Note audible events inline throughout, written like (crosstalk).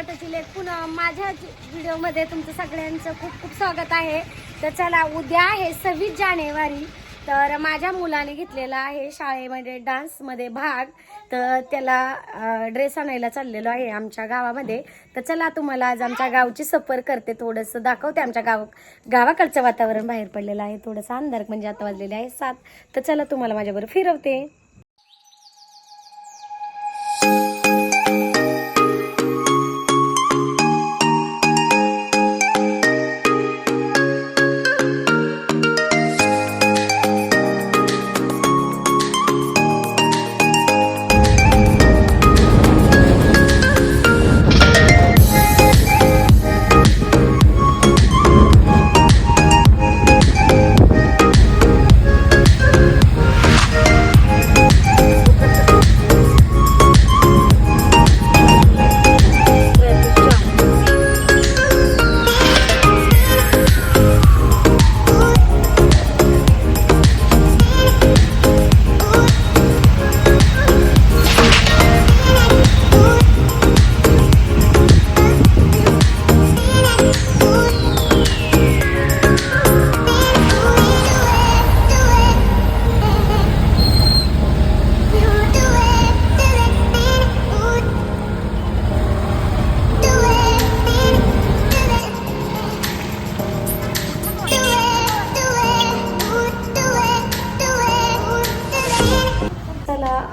मराठाची लेख पुन्हा माझ्या व्हिडिओमध्ये तुमचं सगळ्यांचं खूप खूप स्वागत आहे. तर चला उद्या आहे सव्वीस जानेवारी. तर माझ्या मुलाने घेतलेला आहे शाळेमध्ये डान्समध्ये भाग. तर त्याला ड्रेस आणायला चाललेलो आहे आमच्या गावामध्ये. तर चला तुम्हाला आज आमच्या गावची सफर करते. थोडंसं दाखवते आमच्या गाव गावाकडचं वातावरण बाहेर पडलेलं आहे. थोडंसं अंधार म्हणजे आता वाजलेले आहे सात. तर चला तुम्हाला माझ्याबरोबर फिरवते.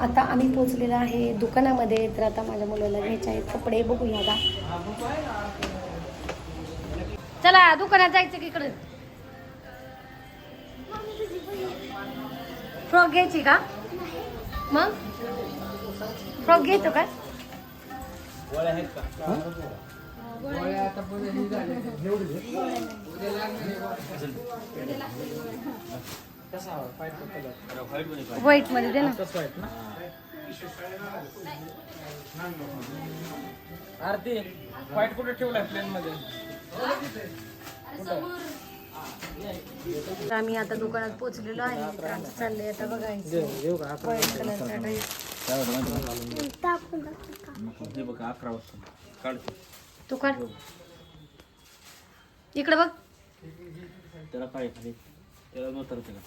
आता आम्ही पोहोचलेलो आहे दुकानामध्ये. तर आता माझ्या मुलाला घ्यायचे आहेत कपडे बघूया आता चला दुकानात जायचं की इकडे? फ्रॉक घ्यायची का? मग? फ्रॉक घ्यायचो का? व्हाईटमध्ये दे ना. आरती फाईट कुठे ठेवलाय प्लेन मध्ये? तर आम्ही आता दुकानात पोहोचलेलो आहे. तर आमचं चाललंय आता बघायचं. व्हाईट कलरचा ड्रेस हे बघा अकरा वाजता. काढतो. तू काढ. इकडे बघ. त्याला काय खाली. त्याला नोतर त्याला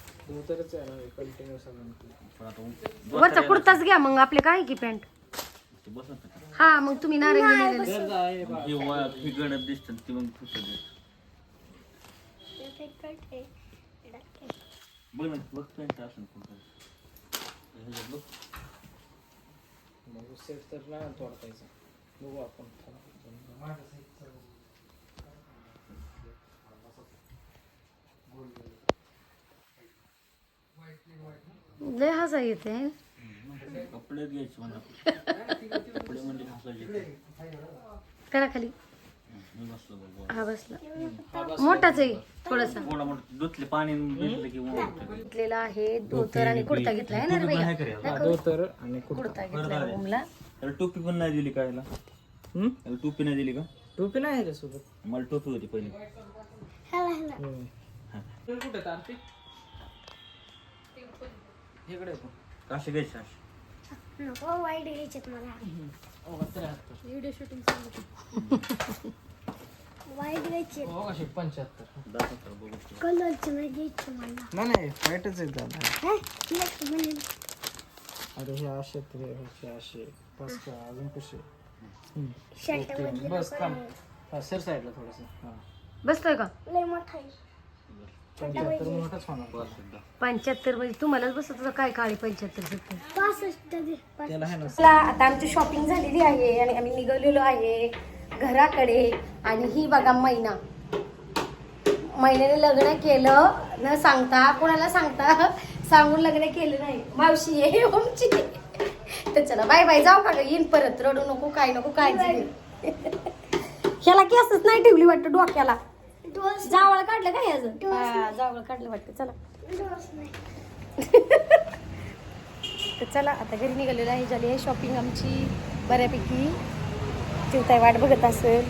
पण आता उ- वरचा कुर्ताच घ्या मग आपले काय की पॅन्ट? ते बसत नाही का? हा मग तुम्ही नारंगी नेलेले. मग हे दिसतं ती मग फुटत बघ ना बघ पॅन्ट असं कोणतं ह्याच्यात बघ. लय हसा येते कपडे घ्यायचे म्हणा कपडे म्हणजे करा खाली. हा बसला. मोठाच आहे थोडासा. मोठा मोठा. धुतले पाणी. घेतलेला आहे धोतर आणि कुर्ता घेतलाय ना रे भैया धोतर आणि कुर्ता घेतलाय ओमला. टोपी पण नाही दिली कायला त्याला टोपी नाही दिली का? टोपी नाही सोबत मला टोपी होती पहिली. कुठे आरती इकडे काशी घ्यायची अशी नको वाईट घ्यायचेत मला. व्हिडिओ शूटिंग वाईट घ्यायचे हो कशी पंच्याहत्तर. दाखवतो बघू. कलरचे नाही घ्यायचे मला. नाही नाही आहे दादा. हे? अरे हे असे ते हे असे. बस का अजून कसे? शर्ट ओके, बस थांब. हा सर साईडला थोडस. हा. बसतोय का? लय मोठा आहे. पंच्याहत्तर मोठाच होणार. पंच्याहत्तर म्हणजे तुम्हालाच बसत होतं काय काळी पंच्याहत्तर सत्तर पासष्ट त्याला आहे ना चला आता आमची शॉपिंग झालेली आहे आणि आम्ही निघालेलो आहे घराकडे. आणि ही बघा मैना. महिन्याने लग्न केलं. न सांगता कोणाला सांगता? सांगून लग्न केलं नाही. मावशी आहे ओमची तर चला बाय बाय जाऊ का? येईन परत. रडू नको काय नको काय ह्याला केसच नाही ठेवली वाटतं डोक्याला. जावळ काढलं काय याचं हा, जावळ काढलं वाटतं. चला. (laughs) तर चला आता घरी निघालेलं आहे. झाली आहे शॉपिंग आमची बऱ्यापैकी चिवताय वाट बघत असेल.